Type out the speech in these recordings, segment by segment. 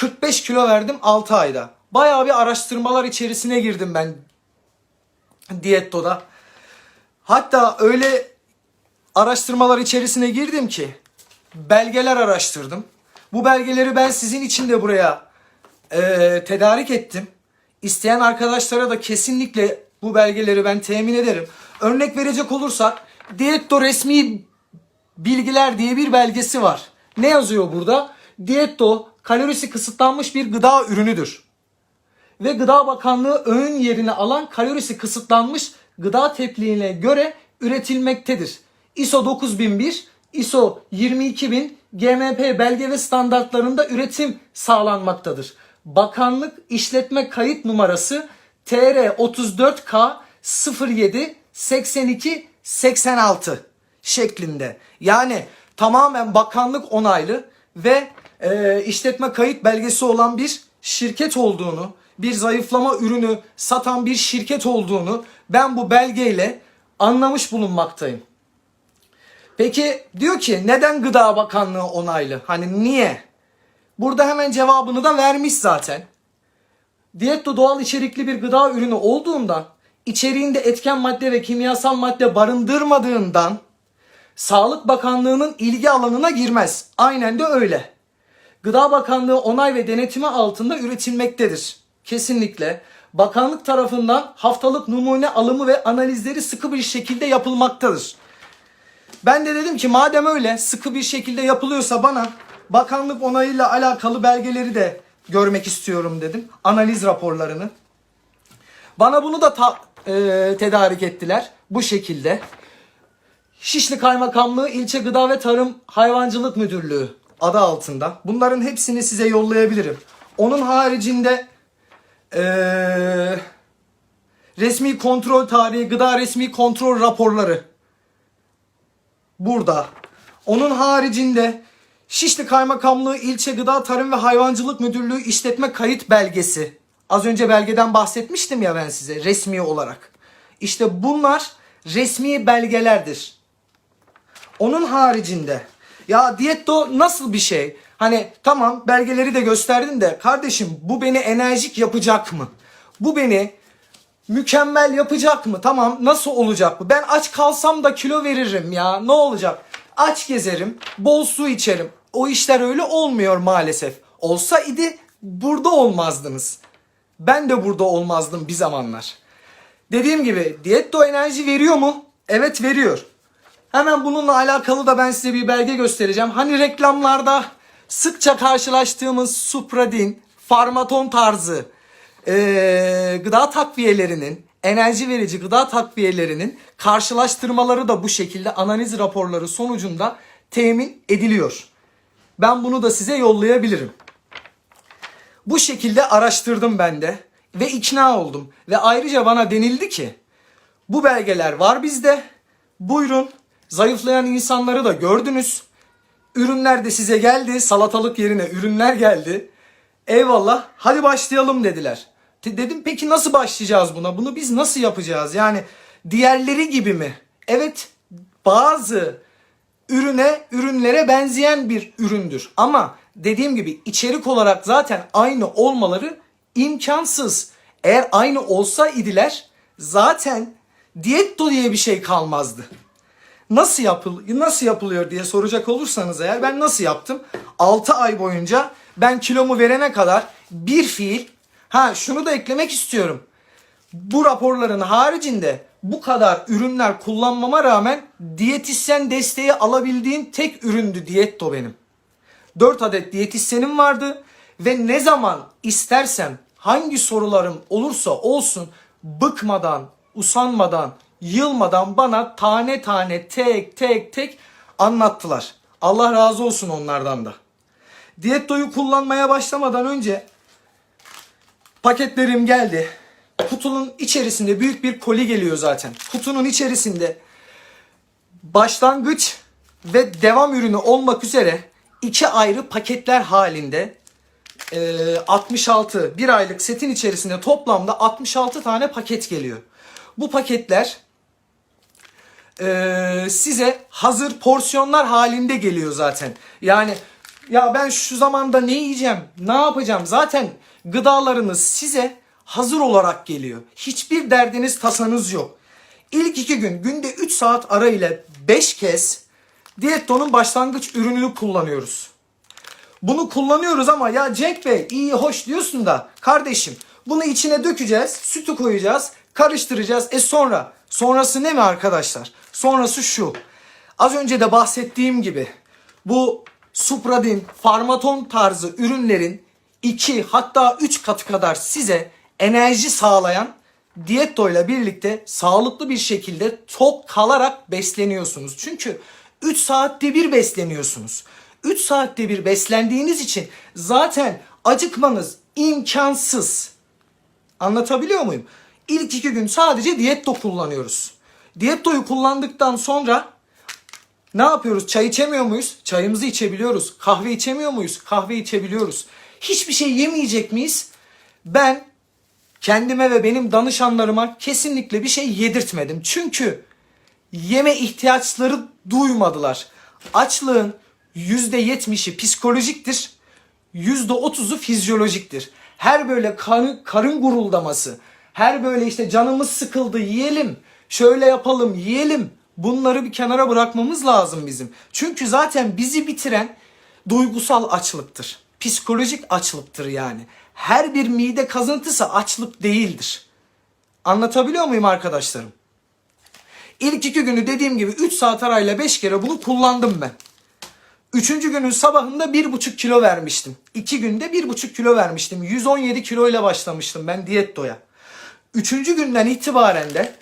45 kilo verdim 6 ayda. Bayağı bir araştırmalar içerisine girdim ben Diyetto'da. Hatta öyle araştırmalar içerisine girdim ki belgeler araştırdım. Bu belgeleri ben sizin için de buraya eee, tedarik ettim. İsteyen arkadaşlara da kesinlikle bu belgeleri ben temin ederim. Örnek verecek olursak Diyetto resmi bilgiler diye bir belgesi var. Ne yazıyor burada? Diyetto kalorisi kısıtlanmış bir gıda ürünüdür. Ve Gıda Bakanlığı öğün yerini alan kalorisi kısıtlanmış gıda tepliğine göre üretilmektedir. ISO 9001, ISO 22000, GMP belge ve standartlarında üretim sağlanmaktadır. Bakanlık işletme kayıt numarası TR 34K 07 82 86 şeklinde. Yani tamamen bakanlık onaylı ve e, işletme kayıt belgesi olan bir şirket olduğunu, bir zayıflama ürünü satan bir şirket olduğunu ben bu belgeyle anlamış bulunmaktayım. Peki diyor ki neden Gıda Bakanlığı onaylı? Hani niye? Burada hemen cevabını da vermiş zaten. Diyetto doğal içerikli bir gıda ürünü olduğundan, içeriğinde etken madde ve kimyasal madde barındırmadığından Sağlık Bakanlığı'nın ilgi alanına girmez. Aynen de öyle. Gıda Bakanlığı onay ve denetimi altında üretilmektedir. Kesinlikle. Bakanlık tarafından haftalık numune alımı ve analizleri sıkı bir şekilde yapılmaktadır. Ben de dedim ki madem öyle sıkı bir şekilde yapılıyorsa bana bakanlık onayıyla alakalı belgeleri de görmek istiyorum dedim. Analiz raporlarını. Bana bunu da ta- e, tedarik ettiler bu şekilde. Şişli Kaymakamlığı İlçe Gıda ve Tarım Hayvancılık Müdürlüğü adı altında. Bunların hepsini size yollayabilirim. Onun haricinde eee, resmi kontrol tarihi, gıda resmi kontrol raporları burada. Onun haricinde Şişli Kaymakamlığı İlçe Gıda Tarım ve Hayvancılık Müdürlüğü işletme kayıt belgesi. Az önce belgeden bahsetmiştim ya ben size resmi olarak. İşte bunlar resmi belgelerdir. Onun haricinde ya diyetto nasıl bir şey? Hani tamam belgeleri de gösterdin de kardeşim bu beni enerjik yapacak mı? Bu beni mükemmel yapacak mı? Tamam nasıl olacak bu? Ben aç kalsam da kilo veririm ya. Ne olacak? Aç gezerim, bol su içerim. O işler öyle olmuyor maalesef. Olsa idi burada olmazdınız. Ben de burada olmazdım bir zamanlar. Dediğim gibi Diyetto enerji veriyor mu? Evet veriyor. Hemen bununla alakalı da ben size bir belge göstereceğim. Hani reklamlarda sıkça karşılaştığımız Supradin, Farmaton tarzı eee, gıda takviyelerinin, enerji verici gıda takviyelerinin karşılaştırmaları da bu şekilde analiz raporları sonucunda temin ediliyor. Ben bunu da size yollayabilirim. Bu şekilde araştırdım ben de ve ikna oldum. Ve ayrıca bana denildi ki bu belgeler var bizde. Buyurun zayıflayan insanları da gördünüz. Ürünler de size geldi. Salatalık yerine ürünler geldi. Eyvallah hadi başlayalım dediler. De- Dedim peki nasıl başlayacağız buna? Bunu biz nasıl yapacağız? Yani diğerleri gibi mi? Evet bazı ürüne, ürünlere benzeyen bir üründür. Ama dediğim gibi içerik olarak zaten aynı olmaları imkansız. Eğer aynı olsa idiler zaten diyetto diye bir şey kalmazdı. Nasıl yapıl nasıl yapılıyor diye soracak olursanız eğer ben nasıl yaptım? 6 ay boyunca ben kilomu verene kadar bir fiil ha şunu da eklemek istiyorum bu raporların haricinde bu kadar ürünler kullanmama rağmen diyetisyen desteği alabildiğim tek üründü Diyetto benim. 4 adet diyetisyenim vardı ve ne zaman istersem hangi sorularım olursa olsun bıkmadan, usanmadan, yılmadan bana tane tane tek tek tek anlattılar. Allah razı olsun onlardan da. Diyetto'yu kullanmaya başlamadan önce paketlerim geldi. Kutunun içerisinde büyük bir koli geliyor zaten. Kutunun içerisinde başlangıç ve devam ürünü olmak üzere iki ayrı paketler halinde e, 66 bir aylık setin içerisinde toplamda 66 tane paket geliyor. Bu paketler e, size hazır porsiyonlar halinde geliyor zaten. Yani Ya ben şu zamanda ne yiyeceğim, ne yapacağım? Zaten gıdalarınız size hazır olarak geliyor. Hiçbir derdiniz, tasanız yok. İlk iki gün günde 3 saat ara ile 5 kez Diyetto'nun başlangıç ürününü kullanıyoruz. Bunu kullanıyoruz ama ya Cenk Bey iyi hoş diyorsun da kardeşim bunu içine dökeceğiz, sütü koyacağız, karıştıracağız. E sonra? Sonrası ne mi arkadaşlar? Sonrası şu. Az önce de bahsettiğim gibi bu Supradin, Farmaton tarzı ürünlerin 2 hatta 3 katı kadar size enerji sağlayan Diyetto ile birlikte sağlıklı bir şekilde tok kalarak besleniyorsunuz. Çünkü 3 saatte bir besleniyorsunuz. 3 saatte bir beslendiğiniz için zaten acıkmanız imkansız. Anlatabiliyor muyum? İlk iki gün sadece Diyetto kullanıyoruz. Diyetto'yu kullandıktan sonra ne yapıyoruz? Çay içemiyor muyuz? Çayımızı içebiliyoruz. Kahve içemiyor muyuz? Kahve içebiliyoruz. Hiçbir şey yemeyecek miyiz? Ben kendime ve benim danışanlarıma kesinlikle bir şey yedirtmedim. Çünkü yeme ihtiyaçları duymadılar. Açlığın %70'i psikolojiktir. %30'u fizyolojiktir. Her böyle karın, karın guruldaması, her böyle işte canımız sıkıldı yiyelim, şöyle yapalım yiyelim. Bunları bir kenara bırakmamız lazım bizim. Çünkü zaten bizi bitiren duygusal açlıktır. Psikolojik açlıktır yani. Her bir mide kazıntısı açlık değildir. Anlatabiliyor muyum arkadaşlarım? İlk iki günü dediğim gibi 3 saat arayla 5 kere bunu kullandım ben. Üçüncü günün sabahında 1,5 kilo vermiştim. İki günde 1,5 kilo vermiştim. 117 kilo ile başlamıştım ben diyettoya. Üçüncü günden itibaren de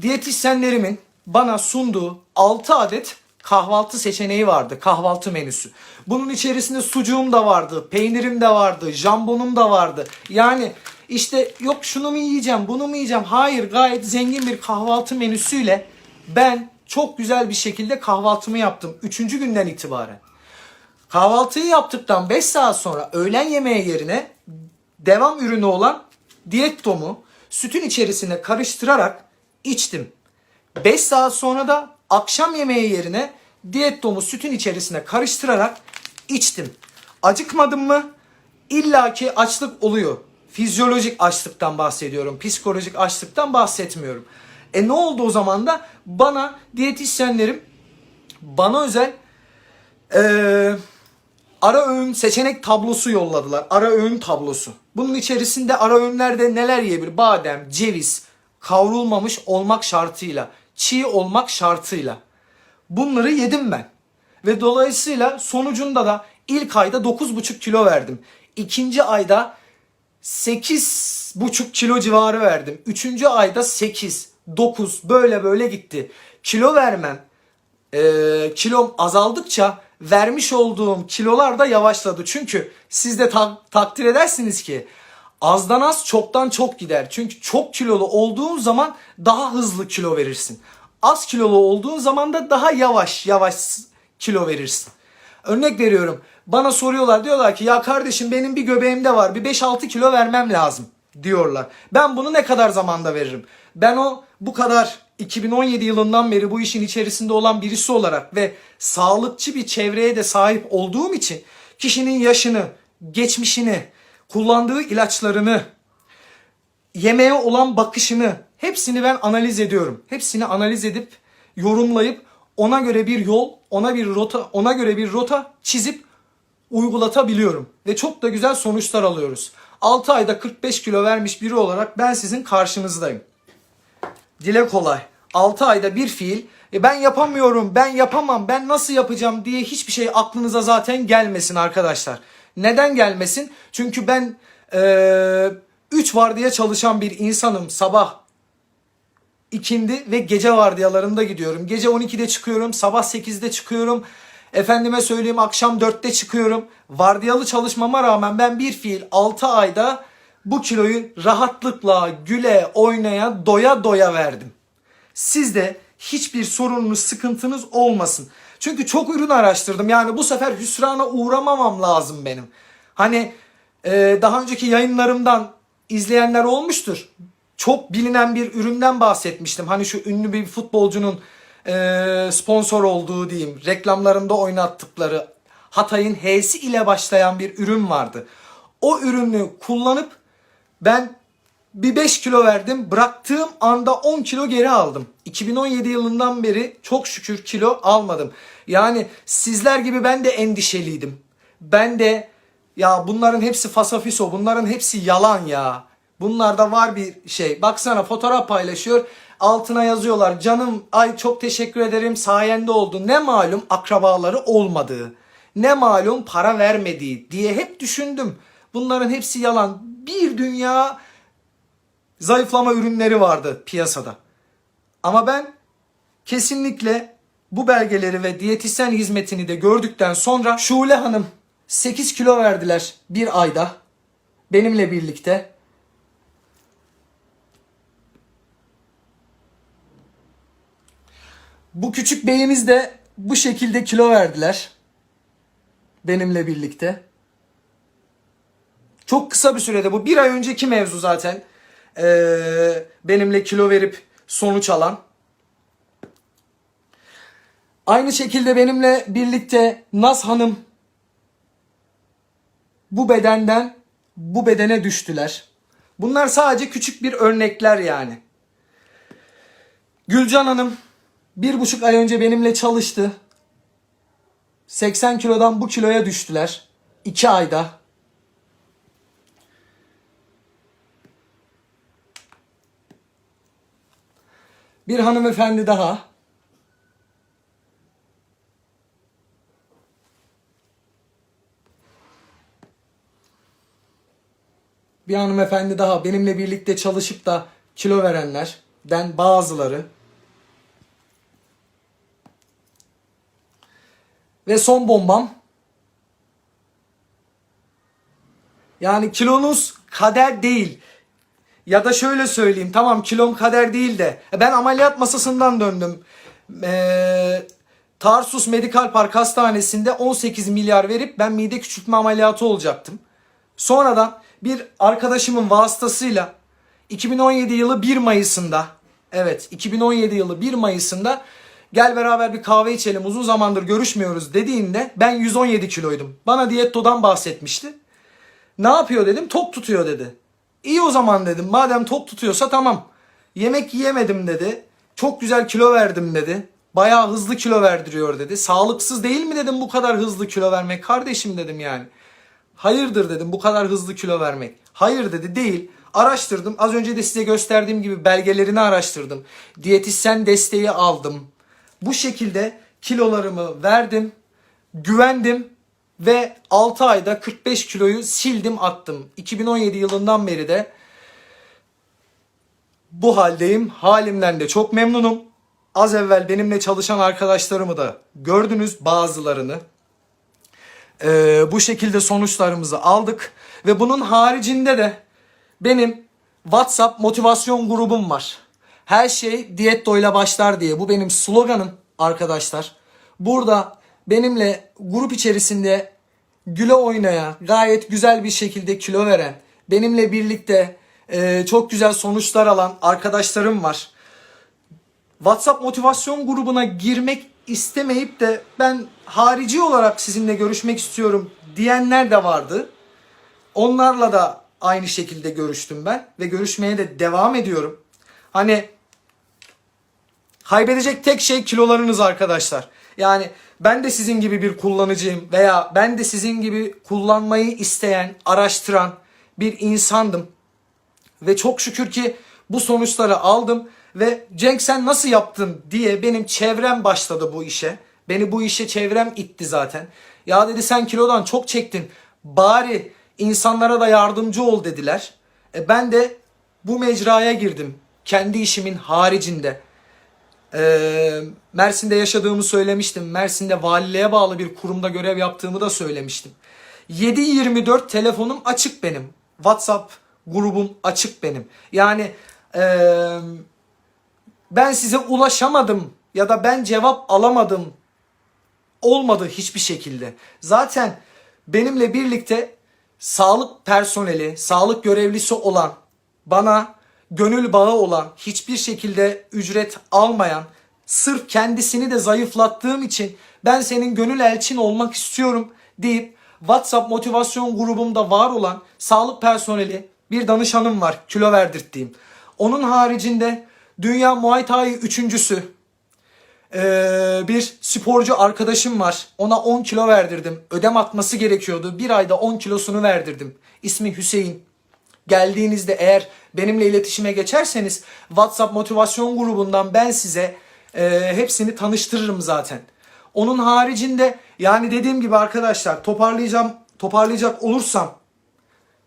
diyetisyenlerimin bana sunduğu 6 adet kahvaltı seçeneği vardı. Kahvaltı menüsü. Bunun içerisinde sucuğum da vardı, peynirim de vardı, jambonum da vardı. Yani işte yok şunu mu yiyeceğim, bunu mu yiyeceğim? Hayır gayet zengin bir kahvaltı menüsüyle ben çok güzel bir şekilde kahvaltımı yaptım. Üçüncü günden itibaren. Kahvaltıyı yaptıktan 5 saat sonra öğlen yemeği yerine devam ürünü olan diyettomu sütün içerisine karıştırarak içtim. 5 saat sonra da akşam yemeği yerine diyettomu sütün içerisine karıştırarak içtim. Acıkmadım mı? İlla ki açlık oluyor. Fizyolojik açlıktan bahsediyorum. Psikolojik açlıktan bahsetmiyorum. E ne oldu o zaman da? Bana diyetisyenlerim bana özel eee ara öğün seçenek tablosu yolladılar. Ara öğün tablosu. Bunun içerisinde ara öğünlerde neler yiyebilir? Badem, ceviz, kavrulmamış olmak şartıyla, çiğ olmak şartıyla. Bunları yedim ben. Ve dolayısıyla sonucunda da ilk ayda 9,5 kilo verdim. İkinci ayda 8,5 kilo civarı verdim. Üçüncü ayda 8, 9 böyle böyle gitti. Kilo vermem e, kilom azaldıkça vermiş olduğum kilolar da yavaşladı. Çünkü siz de ta- takdir edersiniz ki azdan az çoktan çok gider. Çünkü çok kilolu olduğun zaman daha hızlı kilo verirsin. Az kilolu olduğun zaman da daha yavaş yavaş kilo verirsin. Örnek veriyorum. Bana soruyorlar diyorlar ki ya kardeşim benim bir göbeğimde var bir 5-6 kilo vermem lazım diyorlar. Ben bunu ne kadar zamanda veririm? Ben o bu kadar 2017 yılından beri bu işin içerisinde olan birisi olarak ve sağlıkçı bir çevreye de sahip olduğum için kişinin yaşını, geçmişini, kullandığı ilaçlarını, yemeğe olan bakışını hepsini ben analiz ediyorum. Hepsini analiz edip yorumlayıp ona göre bir yol, ona bir rota, ona göre bir rota çizip uygulatabiliyorum ve çok da güzel sonuçlar alıyoruz. 6 ayda 45 kilo vermiş biri olarak ben sizin karşınızdayım. Dile kolay. 6 ayda bir fiil e ben yapamıyorum, ben yapamam, ben nasıl yapacağım diye hiçbir şey aklınıza zaten gelmesin arkadaşlar. Neden gelmesin? Çünkü ben 3 vardiya çalışan bir insanım. Sabah ikindi ve gece vardiyalarında gidiyorum. Gece 12'de çıkıyorum, sabah 8'de çıkıyorum. Efendime söyleyeyim akşam 4'te çıkıyorum. Vardiyalı çalışmama rağmen ben bir fiil 6 ayda bu kiloyu rahatlıkla güle oynaya doya doya verdim. Siz de hiçbir sorununuz sıkıntınız olmasın. Çünkü çok ürün araştırdım. Yani bu sefer hüsrana uğramamam lazım benim. Hani e, daha önceki yayınlarımdan izleyenler olmuştur. Çok bilinen bir üründen bahsetmiştim. Hani şu ünlü bir futbolcunun e, sponsor olduğu diyeyim. Reklamlarında oynattıkları Hatay'ın H'si ile başlayan bir ürün vardı. O ürünü kullanıp ben bir 5 kilo verdim. Bıraktığım anda 10 kilo geri aldım. 2017 yılından beri çok şükür kilo almadım. Yani sizler gibi ben de endişeliydim. Ben de ya bunların hepsi fasafiso, bunların hepsi yalan ya. Bunlarda var bir şey. Baksana fotoğraf paylaşıyor. Altına yazıyorlar. Canım ay çok teşekkür ederim sayende oldu. Ne malum akrabaları olmadığı. Ne malum para vermediği diye hep düşündüm. Bunların hepsi yalan. Bir dünya zayıflama ürünleri vardı piyasada. Ama ben kesinlikle bu belgeleri ve diyetisyen hizmetini de gördükten sonra Şule Hanım 8 kilo verdiler bir ayda benimle birlikte. Bu küçük beyimiz de bu şekilde kilo verdiler. Benimle birlikte. Çok kısa bir sürede bu bir ay önceki mevzu zaten. Ee, benimle kilo verip sonuç alan. Aynı şekilde benimle birlikte Naz Hanım bu bedenden bu bedene düştüler. Bunlar sadece küçük bir örnekler yani. Gülcan Hanım bir buçuk ay önce benimle çalıştı. 80 kilodan bu kiloya düştüler. 2 ayda. Bir hanımefendi daha. Bir hanımefendi daha benimle birlikte çalışıp da kilo verenlerden bazıları. Ve son bombam. Yani kilonuz kader değil. Ya da şöyle söyleyeyim tamam kilom kader değil de ben ameliyat masasından döndüm. Ee, Tarsus Medikal Park Hastanesi'nde 18 milyar verip ben mide küçültme ameliyatı olacaktım. Sonradan bir arkadaşımın vasıtasıyla 2017 yılı 1 Mayıs'ında evet 2017 yılı 1 Mayıs'ında gel beraber bir kahve içelim uzun zamandır görüşmüyoruz dediğinde ben 117 kiloydum. Bana diyettodan bahsetmişti. Ne yapıyor dedim tok tutuyor dedi. İyi o zaman dedim madem tok tutuyorsa tamam. Yemek yiyemedim dedi. Çok güzel kilo verdim dedi. Bayağı hızlı kilo verdiriyor dedi. Sağlıksız değil mi dedim bu kadar hızlı kilo vermek kardeşim dedim yani. Hayırdır dedim bu kadar hızlı kilo vermek. Hayır dedi değil. Araştırdım. Az önce de size gösterdiğim gibi belgelerini araştırdım. Diyetisyen desteği aldım. Bu şekilde kilolarımı verdim. Güvendim ve 6 ayda 45 kiloyu sildim attım. 2017 yılından beri de bu haldeyim. Halimden de çok memnunum. Az evvel benimle çalışan arkadaşlarımı da gördünüz bazılarını. Ee, bu şekilde sonuçlarımızı aldık. Ve bunun haricinde de benim WhatsApp motivasyon grubum var. Her şey diyetto ile başlar diye. Bu benim sloganım arkadaşlar. Burada benimle grup içerisinde güle oynaya, gayet güzel bir şekilde kilo veren, benimle birlikte e, çok güzel sonuçlar alan arkadaşlarım var. WhatsApp motivasyon grubuna girmek istemeyip de ben harici olarak sizinle görüşmek istiyorum diyenler de vardı. Onlarla da aynı şekilde görüştüm ben ve görüşmeye de devam ediyorum. Hani kaybedecek tek şey kilolarınız arkadaşlar. Yani ben de sizin gibi bir kullanıcıyım veya ben de sizin gibi kullanmayı isteyen, araştıran bir insandım. Ve çok şükür ki bu sonuçları aldım ve Cenk sen nasıl yaptın diye benim çevrem başladı bu işe. Beni bu işe çevrem itti zaten. Ya dedi sen kilodan çok çektin. Bari insanlara da yardımcı ol dediler. E ben de bu mecraya girdim. Kendi işimin haricinde. Ee, Mersin'de yaşadığımı söylemiştim. Mersin'de valiliğe bağlı bir kurumda görev yaptığımı da söylemiştim. 7-24 telefonum açık benim. WhatsApp grubum açık benim. Yani ee, ben size ulaşamadım ya da ben cevap alamadım olmadı hiçbir şekilde. Zaten benimle birlikte sağlık personeli, sağlık görevlisi olan, bana gönül bağı olan, hiçbir şekilde ücret almayan, sırf kendisini de zayıflattığım için ben senin gönül elçin olmak istiyorum deyip WhatsApp motivasyon grubumda var olan sağlık personeli bir danışanım var kilo verdirttiğim. Onun haricinde Dünya Muay Thai üçüncüsü ee, bir sporcu arkadaşım var. Ona 10 kilo verdirdim. Ödem atması gerekiyordu. Bir ayda 10 kilosunu verdirdim. İsmi Hüseyin. Geldiğinizde eğer benimle iletişime geçerseniz WhatsApp motivasyon grubundan ben size e, hepsini tanıştırırım zaten. Onun haricinde yani dediğim gibi arkadaşlar toparlayacağım toparlayacak olursam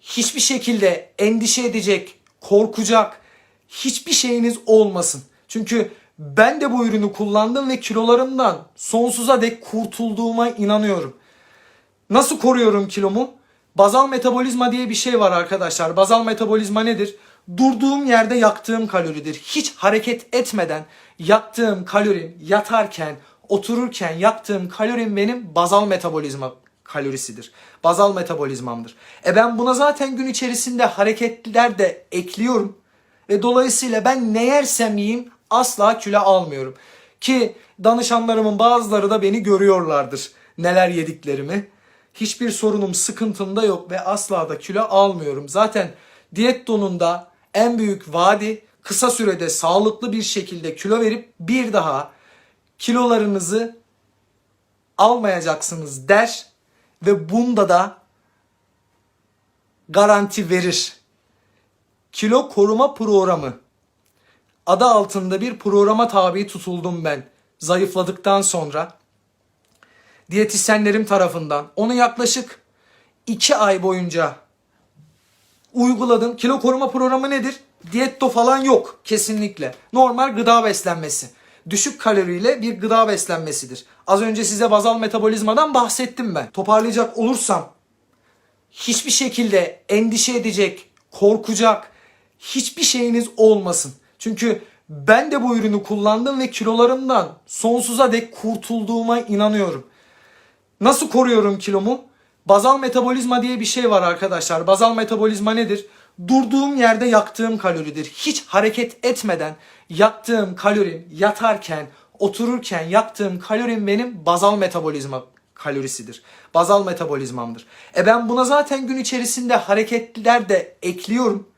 hiçbir şekilde endişe edecek, korkacak hiçbir şeyiniz olmasın. Çünkü ben de bu ürünü kullandım ve kilolarımdan sonsuza dek kurtulduğuma inanıyorum. Nasıl koruyorum kilomu? Bazal metabolizma diye bir şey var arkadaşlar. Bazal metabolizma nedir? Durduğum yerde yaktığım kaloridir. Hiç hareket etmeden yaktığım kalorim yatarken, otururken yaktığım kalorim benim bazal metabolizma kalorisidir. Bazal metabolizmamdır. E ben buna zaten gün içerisinde hareketler de ekliyorum. Ve dolayısıyla ben ne yersem yiyeyim asla kilo almıyorum. Ki danışanlarımın bazıları da beni görüyorlardır. Neler yediklerimi. Hiçbir sorunum, sıkıntım da yok ve asla da kilo almıyorum. Zaten diyet donunda en büyük vaadi kısa sürede sağlıklı bir şekilde kilo verip bir daha kilolarınızı almayacaksınız der ve bunda da garanti verir. Kilo koruma programı adı altında bir programa tabi tutuldum ben zayıfladıktan sonra. Diyetisyenlerim tarafından onu yaklaşık 2 ay boyunca uyguladım. Kilo koruma programı nedir? Diyetto falan yok kesinlikle. Normal gıda beslenmesi. Düşük kaloriyle bir gıda beslenmesidir. Az önce size bazal metabolizmadan bahsettim ben. Toparlayacak olursam hiçbir şekilde endişe edecek, korkacak hiçbir şeyiniz olmasın. Çünkü ben de bu ürünü kullandım ve kilolarımdan sonsuza dek kurtulduğuma inanıyorum. Nasıl koruyorum kilomu? Bazal metabolizma diye bir şey var arkadaşlar. Bazal metabolizma nedir? Durduğum yerde yaktığım kaloridir. Hiç hareket etmeden yaktığım kalorim yatarken, otururken yaktığım kalorim benim bazal metabolizma kalorisidir. Bazal metabolizmamdır. E ben buna zaten gün içerisinde hareketler de ekliyorum.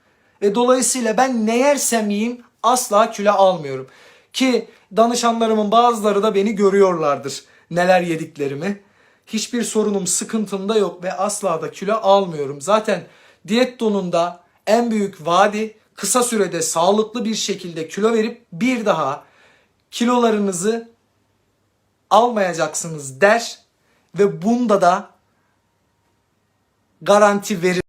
Ve dolayısıyla ben ne yersem yiyeyim asla kilo almıyorum. Ki danışanlarımın bazıları da beni görüyorlardır neler yediklerimi. Hiçbir sorunum, sıkıntım da yok ve asla da kilo almıyorum. Zaten diyet donunda en büyük vaadi kısa sürede sağlıklı bir şekilde kilo verip bir daha kilolarınızı almayacaksınız der ve bunda da garanti verir.